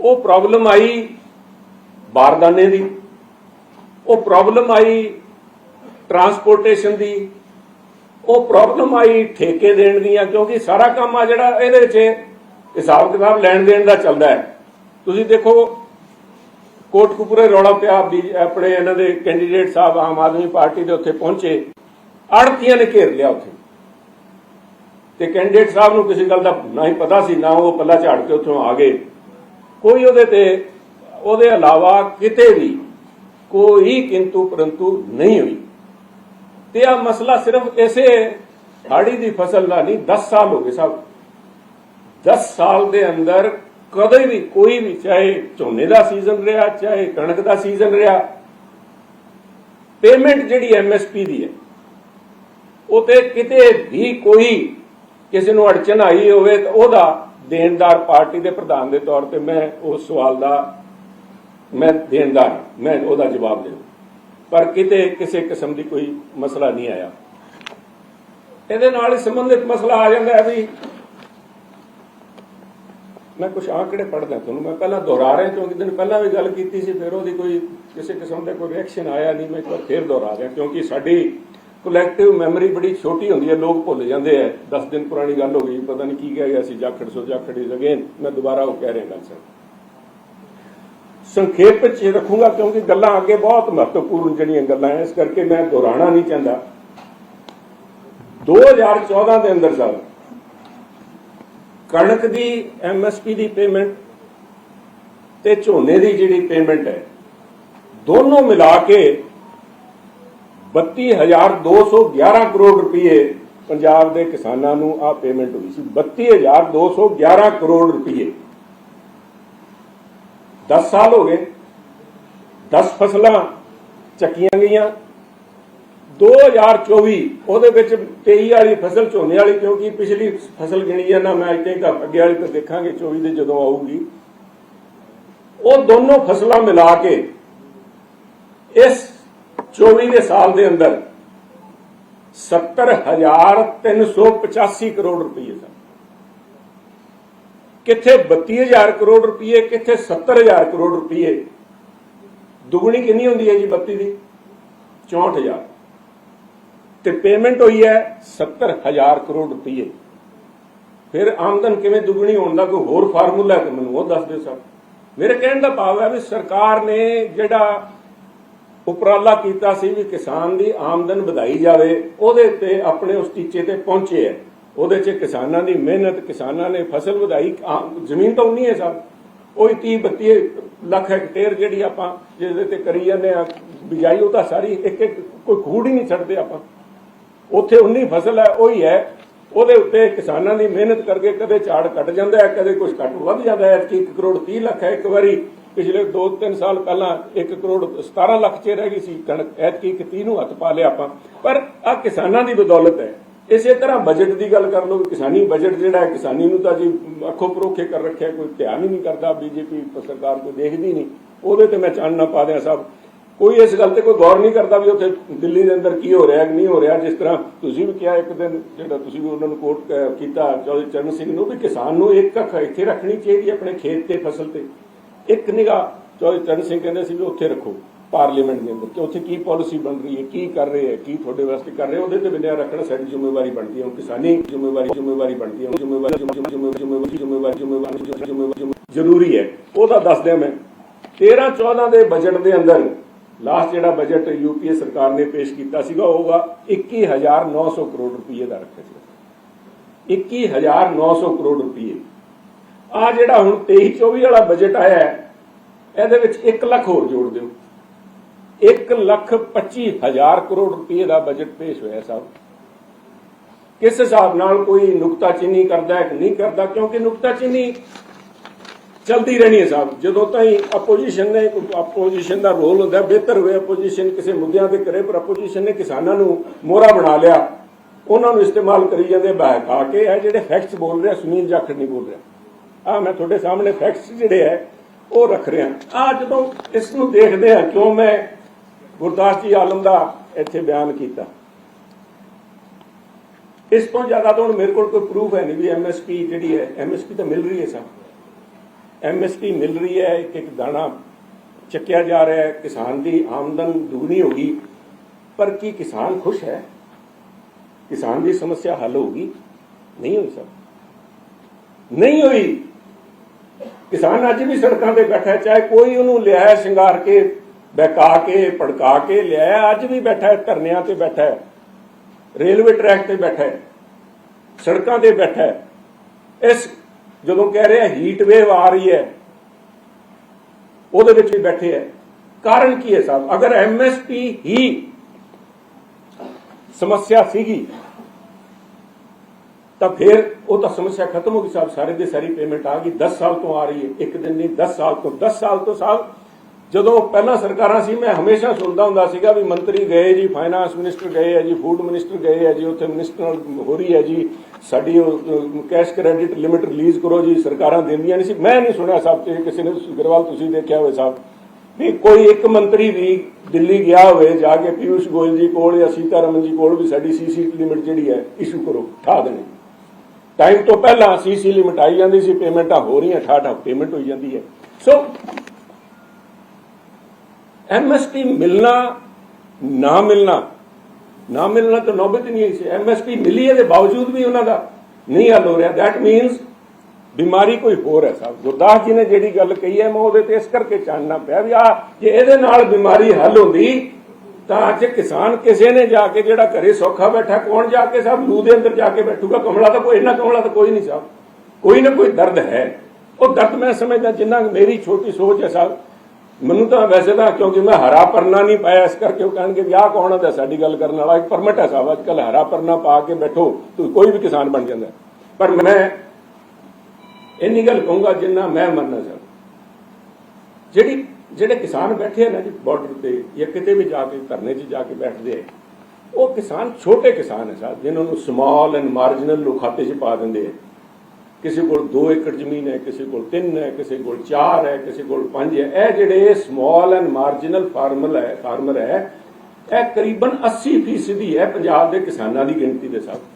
ਉਹ ਪ੍ਰੋਬਲਮ ਆਈ ਬਾਰਦਾਨੇ ਦੀ, ਉਹ ਪ੍ਰੋਬਲਮ ਆਈ ਟਰਾਂਸਪੋਰਟੇਸ਼ਨ ਦੀ, ਉਹ ਪ੍ਰੋਬਲਮ ਆਈ ਠੇਕੇ ਦੇਣ ਦੀਆਂ, ਕਿਉਂਕਿ ਸਾਰਾ ਕੰਮ ਆ ਜਿਹੜਾ ਇਹਦੇ ਚ ਹਿਸਾਬ ਕਿਤਾਬ ਲੈਣ ਦੇਣ ਦਾ ਚੱਲਦਾ ਹੈ। ਤੁਸੀਂ ਦੇਖੋ, ਕੋਟਕਪੂਰੇ ਰੌਲਾ ਪਿਆ ਵੀ ਆਪਣੇ ਇਹਨਾਂ ਦੇ ਕੈਂਡੀਡੇਟ ਸਾਹਿਬ ਆਮ ਆਦਮੀ ਪਾਰਟੀ ਦੇ ਉੱਥੇ ਪਹੁੰਚੇ, ਆੜਤੀਆਂ ਨੇ ਘੇਰ ਲਿਆ ਉੱਥੇ। ਤੇ ਕੈਂਡੀਡੇਟ ਸਾਹਿਬ ਨੂੰ ਕਿਸੇ ਗੱਲ ਦਾ ਨਾ ਹੀ ਪਤਾ ਸੀ, ਨਾ ਉਹ ਪੱਲਾ ਝਾੜ ਕੇ ਉੱਥੋਂ ਆ ਗਏ। ਕੋਈ ਉਹਦੇ ਤੇ, ਉਹਦੇ ਇਲਾਵਾ ਕਿਤੇ ਵੀ ਕੋਈ ਕਿੰਤੂ ਪਰੰਤੂ ਨਹੀਂ ਹੋਈ। ਤੇ ਆ ਮਸਲਾ ਸਿਰਫ ਇਸੇ ਹਾੜੀ ਦੀ ਫਸਲ ਦਾ ਨਹੀਂ 10 ਸਾਲ ਹੋ ਗਏ ਸਭ। 10 ਸਾਲ ਦੇ ਅੰਦਰ ਕਦੇ ਵੀ ਕੋਈ ਵੀ, ਚਾਹੇ ਝੋਨੇ ਦਾ ਸੀਜ਼ਨ ਰਿਹਾ, ਚਾਹੇ ਕਣਕ ਦਾ ਸੀਜ਼ਨ ਰਿਹਾ, ਪੇਮੈਂਟ ਜਿਹੜੀ ਐਮਐਸਪੀ ਦੀ ਹੈ, ਉਹ ਤੇ ਕਿਤੇ ਵੀ ਕੋਈ ਕਿਸੇ ਨੂੰ ਅੜਚਨ ਆਈ ਹੋਵੇ ਤਾਂ ਉਹਦਾ ਦੇਣਦਾਰ ਪਾਰਟੀ ਦੇ ਪ੍ਰਧਾਨ ਦੇ ਤੌਰ ਤੇ ਮੈਂ ਉਸ ਸਵਾਲ ਦਾ ਮੈਂ ਦੇਣਦਾਰ ਹਾਂ, ਮੈਂ ਉਹਦਾ ਜਵਾਬ ਦੇਵਾਂ। ਪਰ ਕਿਤੇ ਕਿਸੇ ਕਿਸਮ ਦੀ ਕੋਈ ਮਸਲਾ ਨਹੀਂ ਆਇਆ। ਇਹਦੇ ਨਾਲ ਹੀ ਸੰਬੰਧਿਤ ਮਸਲਾ ਆ ਜਾਂਦਾ ਹੈ ਵੀ ਮੈਂ ਕੁਝ ਆਂਕੜੇ ਪੜਦਾ ਤੁਹਾਨੂੰ? ਮੈਂ ਪਹਿਲਾਂ ਦੁਹਰਾ ਰਿਹਾ ਕਿਉਂਕਿ ਦਿਨ ਪਹਿਲਾਂ ਵੀ ਗੱਲ ਕੀਤੀ ਸੀ ਫਿਰ ਉਹਦੀ ਕੋਈ ਕਿਸੇ ਕਿਸਮ ਦਾ ਕੋਈ ਰਿਐਕਸ਼ਨ ਆਇਆ ਨਹੀਂ। ਮੈਂ ਇੱਕ ਵਾਰ ਫਿਰ ਦੁਹਰਾ ਰਿਹਾ ਕਿਉਂਕਿ ਸਾਡੀ ਕਲੈਕਟਿਵ ਮੈਮਰੀ ਬੜੀ ਛੋਟੀ ਹੁੰਦੀ ਹੈ, ਲੋਕ ਭੁੱਲ ਜਾਂਦੇ ਆ। 10 ਦਿਨ ਪੁਰਾਣੀ ਗੱਲ ਹੋ ਗਈ, ਪਤਾ ਨਹੀਂ ਕੀ ਕਹਿ ਗਿਆ ਸੀ, Jakhar so Jakhar is again ਮੈਂ ਦੁਬਾਰਾ ਉਹ ਕਹਿ ਰਿਹਾ ਗੱਲ ਸਰ ਸੰਖੇਪ ਵਿੱਚ ਹੀ ਕਿਉਂਕਿ ਗੱਲਾਂ ਅੱਗੇ ਬਹੁਤ ਮਹੱਤਵਪੂਰਨ ਜਿਹੜੀਆਂ ਗੱਲਾਂ ਹੈ ਇਸ ਕਰਕੇ ਮੈਂ ਦੁਹਰਾਣਾ ਨਹੀਂ ਚਾਹੁੰਦਾ। 2014 ਦੇ ਅੰਦਰ ਸਰ, ਕਣਕ ਦੀ ਐਮਐਸਪੀ ਦੀ ਪੇਮੈਂਟ ਤੇ ਝੋਨੇ ਦੀ ਜਿਹੜੀ ਪੇਮੈਂਟ ਹੈ ਦੋਨੋਂ ਮਿਲਾ ਕੇ 32211 ਕਰੋੜ ਰੁਪਏ ਪੰਜਾਬ ਦੇ ਕਿਸਾਨਾਂ ਨੂੰ ਆ ਪੇਮੈਂਟ ਹੋਈ ਸੀ। 32211 ਕਰੋੜ ਰੁਪਏ। 10 ਸਾਲ ਹੋ ਗਏ। 10 ਫਸਲਾਂ ਚੱਕੀਆਂ ਗਈਆਂ। 2024 ਉਹਦੇ ਵਿੱਚ 23 ਵਾਲੀ ਫਸਲ ਝੋਨੇ ਵਾਲੀ, ਕਿਉਂਕਿ ਪਿਛਲੀ ਫਸਲ ਗਿਣੀ ਜਾਂਦਾ ਮੈਂ ਇੱਥੇ ਤੱਕ ਅੱਗੇ ਵਾਲੀ ਤਾਂ ਦੇਖਾਂਗੇ 24 ਦੇ ਜਦੋਂ ਆਊਗੀ। ਉਹ ਦੋਨੋਂ ਫਸਲਾਂ ਮਿਲਾ ਕੇ ਇਸ 24 ਦੇ ਸਾਲ ਦੇ ਅੰਦਰ 70385 ਕਰੋੜ ਰੁਪਏ ਸਨ। ਕਿੱਥੇ 32000 ਕਰੋੜ ਰੁਪਏ, ਕਿੱਥੇ 70000 ਕਰੋੜ ਰੁਪਏ। ਦੁਗਣੀ ਕਿੰਨੀ ਹੁੰਦੀ ਹੈ ਜੀ 32 ਦੀ? 64000 ਤੇ ਪੇਮੈਂਟ ਹੋਈ ਹੈ 70000 ਕਰੋੜ ਰੁਪਏ। ਫਿਰ ਆਮਦਨ ਕਿਵੇਂ ਦੁਗਣੀ ਹੋਣ ਦਾ ਕੋਈ ਹੋਰ ਫਾਰਮੂਲਾ ਹੈ ਤਾਂ ਮੈਨੂੰ ਉਹ ਦੱਸ ਦਿਓ ਸਰ। ਮੇਰੇ ਕਹਿਣ ਦਾ ਭਾਵ ਹੈ ਵੀ ਸਰਕਾਰ ਨੇ ਜਿਹੜਾ ਉਪਰਾਲਾ ਕੀਤਾ ਸੀ ਵੀ ਕਿਸਾਨ ਦੀ ਆਮਦਨ ਵਧਾਈ ਜਾਵੇ, ਉਹਦੇ ਤੇ ਆਪਣੇ ਉਸ ਟੀਚੇ ਤੇ ਪਹੁੰਚੇ ਹੈ ਉਹਦੇ 'ਚ ਕਿਸਾਨਾਂ ਦੀ ਮਿਹਨਤ, ਕਿਸਾਨਾਂ ਨੇ ਫਸਲ ਵਧਾਈ ਜ਼ਮੀਨ ਤਾਂ ਉਨੀ ਹੈ ਸਭ ਉਹੀ 30 32 ਲੱਖ ਹੈਕਟੇਅਰ ਜਿਹੜੀ ਆਪਾਂ ਜਿਹਦੇ ਤੇ ਕਰੀ ਜਾਂਦੇ ਆ, ਬਿਜਾਈ, ਉਹ ਤਾਂ ਸਾਰੀ ਇੱਕ ਇੱਕ, ਕੋਈ ਖੂੜ ਹੀ ਨਹੀਂ ਛੱਡਦੇ ਆਪਾਂ। ਉੱਥੇ ਉਨੀ ਫਸਲ ਹੈ, ਉਹੀ ਹੈ। ਉਹਦੇ ਉੱਤੇ ਕਿਸਾਨਾਂ ਦੀ ਮਿਹਨਤ ਕਰਕੇ ਕਦੇ ਝਾੜ ਕੱਟ ਜਾਂਦਾ ਹੈ, ਕਦੇ ਕੁਝ ਘੱਟ ਵੱਧ ਜਾਂਦਾ ਹੈ। ਕਿ 1 ਕਰੋੜ 30 ਲੱਖ ਹੈ ਇੱਕ ਵਾਰੀ। ਪਿਛਲੇ 2-3 ਸਾਲ ਪਹਿਲਾਂ 1 ਕਰੋੜ 17 ਲੱਖ 'ਚ ਰਹਿ ਗਈ ਸੀ, ਕਣਕ ਐਤਕੀ ਇੱਕ 30 ਨੂੰ ਹੱਥ ਪਾ ਲਿਆ ਆਪਾਂ। ਪਰ ਆ ਕਿਸਾਨਾਂ ਦੀ ਬਦੌਲਤ ਹੈ। ਇਸੇ ਤਰ੍ਹਾਂ ਬਜਟ ਦੀ ਗੱਲ ਕਰ ਲਓ, ਕਿਸਾਨੀ ਬਜਟ ਜਿਹੜਾ ਹੈ, ਕਿਸਾਨੀ ਨੂੰ ਤਾਂ ਜੀ ਅੱਖੋਂ ਪਰੋਖੇ ਕਰ ਰੱਖਿਆ, ਕੋਈ ਧਿਆਨ ਹੀ ਨਹੀਂ ਕਰਦਾ ਬੀਜੇਪੀ ਸਰਕਾਰ ਕੋਈ ਦੇਖਦੀ ਨਹੀਂ। ਉਹਦੇ ਤੇ ਮੈਂ ਚਾਨਣਾ ਪਾ ਦਿਆਂ ਸਭ। ਕੋਈ ਇਸ ਗੱਲ ਤੇ ਕੋਈ ਗੌਰ ਨਹੀਂ ਕਰਦਾ ਵੀ ਉੱਥੇ ਦਿੱਲੀ ਦੇ ਅੰਦਰ ਕੀ ਹੋ ਰਿਹਾ ਕਿ ਨਹੀਂ ਹੋ ਰਿਹਾ। ਜਿਸ ਤਰ੍ਹਾਂ ਤੁਸੀਂ ਵੀ ਕਿਹਾ ਇੱਕ ਦਿਨ, ਜਿਹੜਾ ਤੁਸੀਂ ਵੀ ਉਹਨਾਂ ਨੂੰ ਕੋਟ ਕੀਤਾ, ਚੌਧਰੀ ਚਰਨ ਸਿੰਘ ਨੂੰ ਵੀ ਕਿਸਾਨ ਨੂੰ ਇੱਕ ਅੱਖ ਇੱਥੇ ਰੱਖਣੀ ਚਾਹੀਦੀ ਹੈ, ਆਪਣੇ ਖੇਤ ਤੇ, ਫਸਲ ਤੇ। ਇੱਕ ਨਿਗਾਹ ਚੌਧਰੀ ਚਰਨ ਸਿੰਘ ਕਹਿੰਦੇ ਸੀ ਵੀ ਉੱਥੇ ਰੱਖੋ, ਪਾਰਲੀਮੈਂਟ ਦੇ ਅੰਦਰ, ਕਿ ਉੱਥੇ ਕੀ ਪਾਲਿਸੀ ਬਣ ਰਹੀ ਹੈ, ਕੀ ਕਰ ਰਹੇ ਹੈ, ਕੀ ਤੁਹਾਡੇ ਵਾਸਤੇ ਕਰ ਰਹੇ ਉਹਦੇ ਤੇ ਬਿਨਿਆ ਰੱਖਣਾ ਸਾਡੀ ਜ਼ਿੰਮੇਵਾਰੀ ਬਣਦੀ ਹੈ ਹੁਣ ਕਿਸਾਨੀ ਜ਼ਿੰਮੇਵਾਰੀ ਜ਼ਿੰਮੇਵਾਰੀ ਬਣਦੀ ਹੈ ਜ਼ਿੰਮੇਵਾਰੀ ਜ਼ਿੰਮੇਵਾਰੀ ਜ਼ਿੰਮੇਵਾਰੀ ਜ਼ਿੰਮੇਵਾਰੀ ਜ਼ਰੂਰੀ ਹੈ, ਉਹਦਾ ਦੱਸ ਮੈਂ। 13 14 ਦੇ ਬਜਟ ਦੇ ਅੰਦਰ ਲਾਸਟ ਜਿਹੜਾ ਬਜਟ ਯੂਪੀਏ ਸਰਕਾਰ ਨੇ ਪੇਸ਼ ਕੀਤਾ ਸੀਗਾ ਉਹਗਾ 21900 ਕਰੋੜ ਰੁਪਏ ਦਾ ਰੱਖਿਆ ਸੀ। 21900 ਕਰੋੜ ਰੁਪਏ। ਆ ਜਿਹੜਾ ਹੁਣ 23 24 ਵਾਲਾ ਬਜਟ ਆਇਆ ਹੈ ਇਹਦੇ ਵਿੱਚ 1 ਲੱਖ ਹੋਰ ਜੋੜ ਦਿਓ। 1 ਲੱਖ 25 ਹਜ਼ਾਰ ਕਰੋੜ ਰੁਪਏ ਦਾ ਬਜਟ ਪੇਸ਼ ਹੋਇਆ ਸਾਹਿਬ ਕਿਸ ਹਿਸਾਬ ਨਾਲ ਕੋਈ ਨੁਕਤਾਚੀਨੀ ਕਰਦਾ ਹੈ ਕਿ ਨਹੀਂ ਕਰਦਾ? ਕਿਉਂਕਿ ਨੁਕਤਾਚੀਨੀ ਚਲਦੀ ਰਹਿਣੀ ਹੈ ਸਾਹਿਬ ਜਦੋਂ ਤਾਈਂ ਆਪੋਜੀਸ਼ਨ ਨੇ ਆਪੋਜੀਸ਼ਨ ਦਾ ਰੋਲ ਹੁੰਦਾ ਹੈ, ਬਿਹਤਰ ਹੋਇਆ ਆਪੋਜੀਸ਼ਨ ਕਿਸੇ ਮੁੱਦਿਆਂ ਤੇ ਕਰੇ ਪਰ ਆਪੋਜੀਸ਼ਨ ਨੇ ਕਿਸਾਨਾਂ ਨੂੰ ਮੋਹਰਾ ਬਣਾ ਲਿਆ। ਉਹਨਾਂ ਨੂੰ ਇਸਤੇਮਾਲ ਕਰੀ ਜਾਂਦੇ ਬਹਿਕਾ ਕੇ। ਇਹ ਜਿਹੜੇ ਫੈਕਟਸ ਬੋਲ ਰਿਹਾ ਸੁਨੀਲ ਜਾਖੜ ਨਹੀਂ ਬੋਲ ਰਿਹਾ। ਆ ਮੈਂ ਤੁਹਾਡੇ ਸਾਹਮਣੇ ਫੈਕਟਸ ਜਿਹੜੇ ਹੈ, ਉਹ ਰੱਖ ਰਿਹਾ। ਆ ਜਦੋਂ ਇਸ ਨੂੰ ਦੇਖਦੇ ਆ ਕਿਉਂ ਮੈਂ ਗੁਰਦਾਸ ਜੀ ਆਲਮ ਦਾ ਇੱਥੇ ਬਿਆਨ ਕੀਤਾ। ਇਸ ਤੋਂ ਜ਼ਿਆਦਾ ਤਾਂ ਹੁਣ ਮੇਰੇ ਕੋਲ ਕੋਈ ਪ੍ਰੂਫ ਹੈ ਨਹੀਂ ਵੀ ਐਮਐਸਪੀ ਜਿਹੜੀ ਹੈ ਐਮਐਸਪੀ ਤਾਂ ਮਿਲ ਰਹੀ ਹੈ ਸਭ ਐਮਐਸਪੀ ਮਿਲ ਰਹੀ ਹੈ, ਇੱਕ ਇੱਕ ਦਾਣਾ ਚੱਕਿਆ ਜਾ ਰਿਹਾ ਹੈ, ਕਿਸਾਨ ਦੀ ਆਮਦਨ ਦੁਗਣੀ ਹੋ ਗਈ। ਪਰ ਕੀ ਕਿਸਾਨ ਖੁਸ਼ ਹੈ? ਕਿਸਾਨ ਦੀ ਸਮੱਸਿਆ ਹੱਲ ਹੋਊਗੀ ਨਹੀਂ ਹੋਈ ਸਰ। ਨਹੀਂ ਹੋਈ। ਕਿਸਾਨ ਅੱਜ ਵੀ ਸੜਕਾਂ ਤੇ ਬੈਠਾ ਚਾਹੇ ਕੋਈ ਉਹਨੂੰ ਲਿਆਇਆ ਸ਼ਿੰਗਾਰ ਕੇ, ਬਹਿਕਾ ਕੇ, ਭੜਕਾ ਕੇ ਲਿਆਇਆ ਅੱਜ ਵੀ ਬੈਠਾ ਹੈ, ਧਰਨਿਆਂ ਤੇ ਬੈਠਾ ਹੈ, ਰੇਲਵੇ ਟਰੈਕ ਤੇ ਬੈਠਾ ਹੈ, ਸੜਕਾਂ ਤੇ ਬੈਠਾ ਹੈ। ਇਸ ਜਦੋਂ ਕਹਿ ਰਿਹਾ ਹੀਟ ਵੇਵ ਆ ਰਹੀ ਹੈ, ਉਹਦੇ ਵਿੱਚ ਵੀ ਬੈਠੇ ਹੈ। ਕਾਰਨ ਕੀ ਹੈ ਸਾਹਿਬ? ਅਗਰ ਐਮਐਸਪੀ ਹੀ ਸਮੱਸਿਆ ਸੀਗੀ ਤਾਂ ਫਿਰ ਉਹ ਤਾਂ ਸਮੱਸਿਆ ਖਤਮ ਹੋ ਗਈ ਸਾਹਿਬ। ਸਾਰੇ ਦੇ ਸਾਰੀ ਪੇਮੈਂਟ ਆ ਗਈ। 10 ਸਾਲ ਤੋਂ ਆ ਰਹੀ ਹੈ। ਇੱਕ ਦਿਨ ਨਹੀਂ 10 ਸਾਲ ਤੋਂ 10 ਸਾਲ ਤੋਂ ਸਾਹਿਬ। ਜਦੋਂ ਪਹਿਲਾਂ ਸਰਕਾਰਾਂ ਸੀ, ਮੈਂ ਹਮੇਸ਼ਾ ਸੁਣਦਾ ਹੁੰਦਾ ਸੀਗਾ ਵੀ ਮੰਤਰੀ ਗਏ ਜੀ ਫਾਈਨਾਂਸ ਮਿਨਿਸਟਰ ਗਏ ਹੈ ਜੀ ਫੂਡ ਮਿਨਿਸਟਰ ਗਏ ਹੈ ਜੀ, ਉੱਥੇ ਮਿਨਿਸਟਰ ਹੋ ਰਹੀ ਹੈ ਜੀ। ਸਾਡੀ ਕੈਸ਼ ਕ੍ਰੈਡਿਟ ਲਿਮਿਟ ਰਿਲੀਜ਼ ਕਰੋ ਜੀ, ਸਰਕਾਰਾਂ ਦਿੰਦੀਆਂ ਨਹੀਂ ਸੀ। ਮੈਂ ਨਹੀਂ ਸੁਣਿਆ ਸਾਹਿਬ ਤੇ ਕਿਸੇ ਨੇ ਗਰਵਾਲ ਤੁਸੀਂ ਦੇਖਿਆ ਹੋਵੇ ਸਾਹਿਬ। ਵੀ ਕੋਈ ਇੱਕ ਮੰਤਰੀ ਵੀ ਦਿੱਲੀ ਗਿਆ ਹੋਵੇ, ਜਾ ਕੇ ਪਿਊਸ਼ ਗੋਇਲ ਜੀ ਕੋਲ ਜਾਂ ਸੀਤਾਰਮਨ ਜੀ ਕੋਲ ਵੀ ਸਾਡੀ ਸੀਸੀ ਲਿਮਿਟ ਜਿਹੜੀ ਹੈ ਇਸ਼ੂ ਕਰੋ, ਠਾ ਦੇਣੀ। ਟਾਈਮ ਤੋਂ ਪਹਿਲਾਂ ਸੀਸੀ ਲਿਮਿਟ ਆਈ ਜਾਂਦੀ ਸੀ ਪੇਮੈਂਟਾਂ ਹੋ ਰਹੀਆਂ ਠਾਠਾ ਪੇਮੈਂਟ ਹੋਈ ਜਾਂਦੀ ਹੈ। ਸੋ ਐਮਐਸਪੀ ਮਿਲਣਾ, ਨਾ ਮਿਲਣਾ ਨਾ ਮਿਲਣਾ ਤਾਂ ਨੌਬਤ ਨਹੀਂ ਆਈ ਸੀ। ਐਮਐਸਪੀ ਮਿਲੀ ਇਹਦੇ ਬਾਵਜੂਦ ਵੀ ਉਹਨਾਂ ਦਾ ਨਹੀਂ ਹੱਲ ਹੋ ਰਿਹਾ। ਦੈਟ ਮੀਨਸ ਬਿਮਾਰੀ ਕੋਈ ਹੋਰ ਹੈ ਸਾਹਿਬ ਗੁਰਦਾਸ ਜੀ ਨੇ ਜਿਹੜੀ ਗੱਲ ਕਹੀ ਹੈ, ਮੈਂ ਉਹਦੇ ਤੇ ਇਸ ਕਰਕੇ ਚਾਨਣਾ ਪਿਆ ਵੀ ਆ ਜੇ ਇਹਦੇ ਨਾਲ ਬਿਮਾਰੀ ਹੱਲ ਹੁੰਦੀ ਤਾਂ ਅੱਜ ਕਿਸਾਨ ਕਿਸੇ ਨੇ ਜਾ ਕੇ ਜਿਹੜਾ ਘਰੇ ਸੌਖਾ ਬੈਠਾ, ਕੌਣ ਜਾ ਕੇ ਸਾਹਿਬ ਲੂ ਦੇ ਅੰਦਰ ਜਾ ਕੇ ਬੈਠੂਗਾ? ਕਮਲਾ ਤਾਂ ਕੋਈ, ਇੰਨਾ ਕਮਲਾ ਤਾਂ ਕੋਈ ਨਹੀਂ ਸਾਹਿਬ ਕੋਈ ਨਾ ਕੋਈ ਦਰਦ ਹੈ। ਉਹ ਦਰਦ ਮੈਂ ਸਮਝਦਾ ਜਿੰਨਾ ਮੇਰੀ ਛੋਟੀ ਸੋਚ ਹੈ ਸਾਹਿਬ ਮੈਨੂੰ ਤਾਂ ਵੈਸੇ ਤਾਂ ਕਿਉਂਕਿ ਮੈਂ ਹਰਾ ਪਰਨਾ ਨਹੀਂ ਪਾਇਆ, ਇਸ ਕਰਕੇ ਉਹ ਕਹਿਣਗੇ ਵੀ ਆਹ ਕੌਣ ਹੈ ਸਾਡੀ ਗੱਲ ਕਰਨ ਵਾਲਾ ਇੱਕ ਪਰਮਿਟ ਹੈ ਸਾਹਿਬ ਅੱਜ ਕੱਲ ਹਰਾ ਪਰਨਾ ਪਾ ਕੇ ਬੈਠੋ ਤੁਸੀਂ ਕੋਈ ਵੀ ਕਿਸਾਨ ਬਣ ਜਾਂਦਾ। ਪਰ ਮੈਂ ਇੰਨੀ ਗੱਲ ਕਹੂੰਗਾ ਜਿੰਨਾ ਮੈਂ ਮੰਨਣਾ ਚਾਹੁੰਦਾ ਜਿਹੜੀ ਜਿਹੜੇ ਕਿਸਾਨ ਬੈਠੇ ਆ ਨਾ ਜੀ ਬਾਰਡਰ ਤੇ, ਜਾਂ ਕਿਤੇ ਵੀ ਜਾ ਕੇ ਧਰਨੇ 'ਚ ਜਾ ਕੇ ਬੈਠਦੇ ਆ, ਉਹ ਕਿਸਾਨ ਛੋਟੇ ਕਿਸਾਨ ਹੈ ਸਾਹਿਬ, ਜਿਨ੍ਹਾਂ ਨੂੰ ਸਮਾਲ ਐਂਡ ਮਾਰਜਨਲ ਲੋਕ ਖਾਤੇ 'ਚ ਪਾ ਦਿੰਦੇ ਆ। ਕਿਸੇ ਕੋਲ 2 ਏਕੜ ਜ਼ਮੀਨ ਹੈ, ਕਿਸੇ ਕੋਲ 3 ਹੈ, ਕਿਸੇ ਕੋਲ 4 ਹੈ, ਕਿਸੇ ਕੋਲ 5 ਹੈ, ਇਹ ਜਿਹੜੇ ਸਮਾਲ ਐਂਡ ਮਾਰਜਨਲ ਫਾਰਮਰ ਹੈ ਫਾਰਮਰ ਹੈ, ਇਹ ਕਰੀਬਨ 80% ਹੈ ਪੰਜਾਬ ਦੇ ਕਿਸਾਨਾਂ ਦੀ ਗਿਣਤੀ ਦੇ ਸਾਥ